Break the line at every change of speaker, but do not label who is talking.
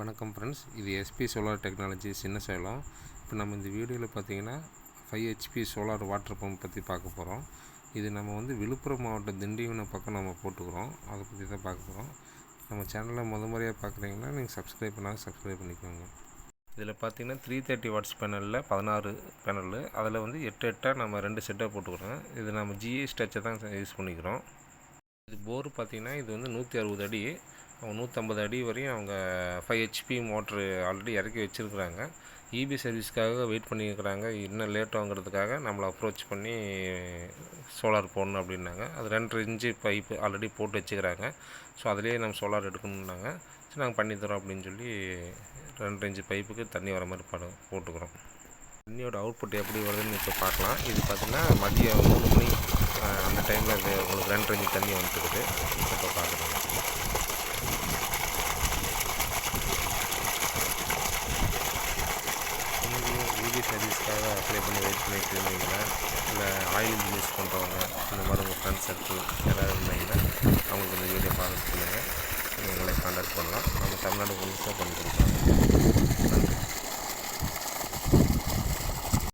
வணக்கம் ஃப்ரெண்ட்ஸ் இது SP solar technology சின்ன சேலம் இப்போ நம்ம இந்த வீடியோவில் பார்த்தீங்கன்னா five HP solar water pump பற்றி பார்க்க போகிறோம் இது நம்ம வந்து விழுப்புரம் மாவட்டம் திண்டிவனம் பக்கம் நம்ம போட்டுக்கிறோம். அதை பற்றி தான் பார்க்க போகிறோம் நம்ம சேனலில் முத முறையாக பார்க்குறீங்கன்னா நீங்கள் சப்ஸ்கிரைப் பண்ணால் சப்ஸ்கிரைப் பண்ணிக்கோங்க. இதில் பார்த்தீங்கன்னா த்ரீ தேர்ட்டி வாட்ஸ் பேனலில் பதினாறு பேனல் அதில் வந்து எட்டு எட்டாக நம்ம ரெண்டு செட்டாக போட்டுக்கிறோம். இது நம்ம ஜிஏ ஸ்டச்சை தான் யூஸ் பண்ணிக்கிறோம். இது போர் பார்த்தீங்கன்னா இது வந்து நூற்றி அறுபது அடி. அவங்க நூற்றம்பது அடி வரையும் அவங்க ஃபைவ் ஹெச்பி மோட்ரு ஆல்ரெடி இறக்கி வச்சுருக்குறாங்க. இபி சர்வீஸ்க்காக வெயிட் பண்ணியிருக்கிறாங்க. இன்னும் லேட்டாங்கிறதுக்காக நம்மளை அப்ரோச் பண்ணி சோலார் போடணும் அப்படின்னாங்க. அது ரெண்டு இன்ச்சு பைப்பு ஆல்ரெடி போட்டு வச்சுக்கிறாங்க. ஸோ அதிலே நம்ம சோலார் எடுக்கணுன்னாங்க சரி நாங்கள் பண்ணித்தரோம் அப்படின்னு சொல்லி ரெண்டு இன்ச்சு பைப்புக்கு தண்ணி வர மாதிரி படம் போட்டுக்கிறோம். தண்ணியோட அவுட்புட் எப்படி வருதுன்னு இப்போ பார்க்கலாம். இது பார்த்திங்கன்னா மதியம் மூணு மணி அந்த டைமில் உங்களுக்கு ரெண்டு இன்ச்சு தண்ணி வந்துட்டுருக்குது இப்போ பார்க்குறோம் நீங்களும் சர்வீஸ்க்காக அப்ளை பண்ணி வெயிட் பண்ணிட்டு இருந்தீங்கன்னா இல்லை ஆயில் இன்ஜின் யூஸ் பண்ணுறவங்க இந்த மாதிரி உங்கள் ஃப்ரெண்ட்ஸ் சர்க்கிள் யாராவது இருந்தீங்கன்னா அவங்களுக்கு இந்த வீடியோ பார்க்க சொல்லுங்கள் எங்களை காண்டாக்ட் பண்ணலாம். நம்ம தமிழ்நாடு முழுசாக பண்ணி கொடுக்கலாம்.